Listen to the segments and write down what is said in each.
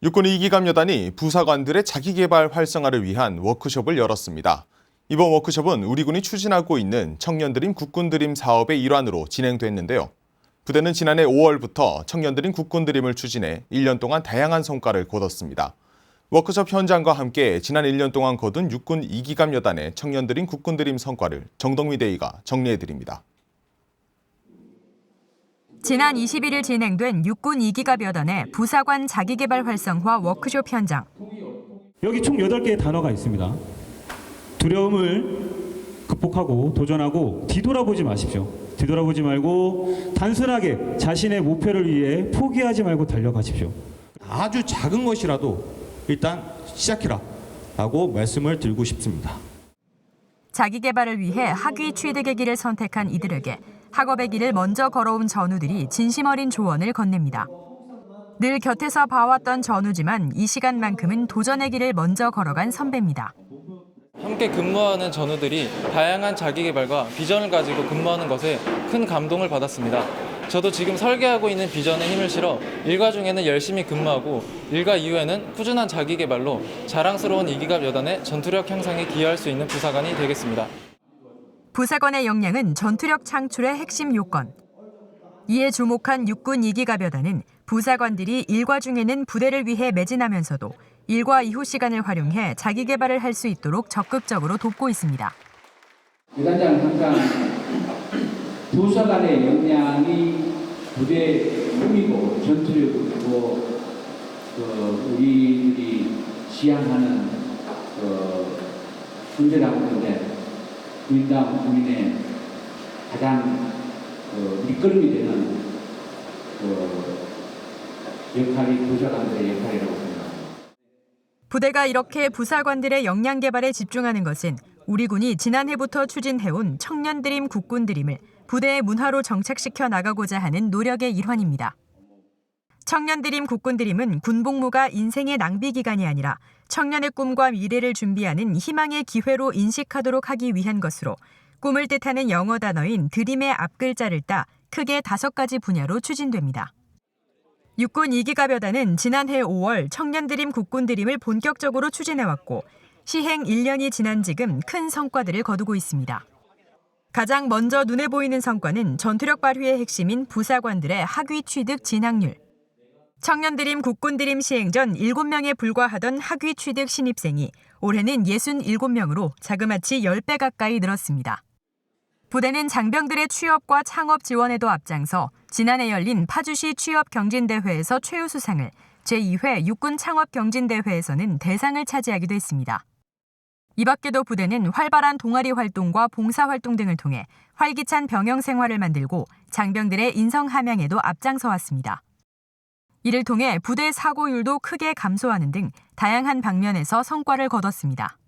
육군 이기감 여단이 부사관들의 자기개발 활성화를 위한 워크숍을 열었습니다. 이번 워크숍은 우리 군이 추진하고 있는 청년드림 국군드림 사업의 일환으로 진행됐는데요. 부대는 지난해 5월부터 청년드림 국군드림을 추진해 1년 동안 다양한 성과를 거뒀습니다. 워크숍 현장과 함께 지난 1년 동안 거둔 육군 이기감 여단의 청년드림 국군드림 성과를 정동미 대위가 정리해드립니다. 지난 21일 진행된 육군 2기갑 여단의 부사관 자기개발 활성화 워크숍 현장. 여기 총 8개의 단어가 있습니다. 두려움을 극복하고 도전하고 뒤돌아보지 마십시오. 뒤돌아보지 말고 단순하게 자신의 목표를 위해 포기하지 말고 달려가십시오. 아주 작은 것이라도 일단 시작해라 라고 말씀을 드리고 싶습니다. 자기 개발을 위해 학위 취득의 길을 선택한 이들에게 학업의 길을 먼저 걸어온 전우들이 진심 어린 조언을 건넵니다. 늘 곁에서 봐왔던 전우지만 이 시간만큼은 도전의 길을 먼저 걸어간 선배입니다. 함께 근무하는 전우들이 다양한 자기 개발과 비전을 가지고 근무하는 것에 큰 감동을 받았습니다. 저도 지금 설계하고 있는 비전에 힘을 실어 일과 중에는 열심히 근무하고 일과 이후에는 꾸준한 자기 개발로 자랑스러운 이기갑 여단의 전투력 향상에 기여할 수 있는 부사관이 되겠습니다. 부사관의 역량은 전투력 창출의 핵심 요건. 이에 주목한 육군 2기갑 여단은 부사관들이 일과 중에는 부대를 위해 매진하면서도 일과 이후 시간을 활용해 자기 개발을 할 수 있도록 적극적으로 돕고 있습니다. 부단장은 항상 부사관의 역량이 부대의 힘이고 전투력이고 그 우리들이 지향하는 그 군대라고 하는데 군인당 군인의 가장 그 밑거름이 되는 그 역할이 부사관들의 역할이라고 생각합니다. 부대가 이렇게 부사관들의 역량 개발에 집중하는 것은 우리 군이 지난해부터 추진해온 청년 드림 국군 드림을 부대의 문화로 정착시켜 나가고자 하는 노력의 일환입니다. 청년 드림 국군 드림은 군복무가 인생의 낭비 기간이 아니라 청년의 꿈과 미래를 준비하는 희망의 기회로 인식하도록 하기 위한 것으로 꿈을 뜻하는 영어 단어인 드림의 앞글자를 따 크게 다섯 가지 분야로 추진됩니다. 육군 2기갑여단은 지난해 5월 청년 드림 국군 드림을 본격적으로 추진해왔고 시행 1년이 지난 지금 큰 성과들을 거두고 있습니다. 가장 먼저 눈에 보이는 성과는 전투력 발휘의 핵심인 부사관들의 학위 취득 진학률. 청년드림 국군드림 시행 전 7명에 불과하던 학위 취득 신입생이 올해는 67명으로 자그마치 10배 가까이 늘었습니다. 부대는 장병들의 취업과 창업 지원에도 앞장서 지난해 열린 파주시 취업 경진대회에서 최우수상을, 제2회 육군 창업 경진대회에서는 대상을 차지하기도 했습니다. 이 밖에도 부대는 활발한 동아리 활동과 봉사 활동 등을 통해 활기찬 병영 생활을 만들고 장병들의 인성 함양에도 앞장서 왔습니다. 이를 통해 부대 사고율도 크게 감소하는 등 다양한 방면에서 성과를 거뒀습니다.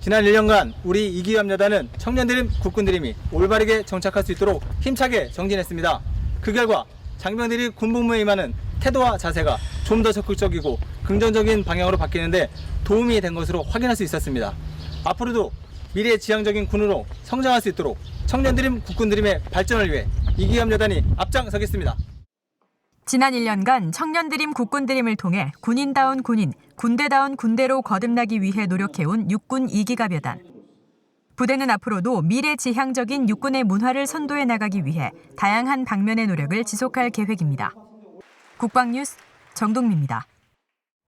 지난 1년간 우리 이기감 여단은 청년드림 국군드림이 올바르게 정착할 수 있도록 힘차게 정진했습니다. 그 결과 장병들이 군복무에 임하는 태도와 자세가 좀 더 적극적이고 긍정적인 방향으로 바뀌는데 도움이 된 것으로 확인할 수 있었습니다. 앞으로도 미래 지향적인 군으로 성장할 수 있도록 청년드림 국군드림의 발전을 위해 이기감 여단이 앞장서겠습니다. 지난 1년간 청년드림 국군드림을 통해 군인다운 군인, 군대다운 군대로 거듭나기 위해 노력해온 육군 2기갑여단. 부대는 앞으로도 미래 지향적인 육군의 문화를 선도해 나가기 위해 다양한 방면의 노력을 지속할 계획입니다. 국방뉴스 정동미입니다.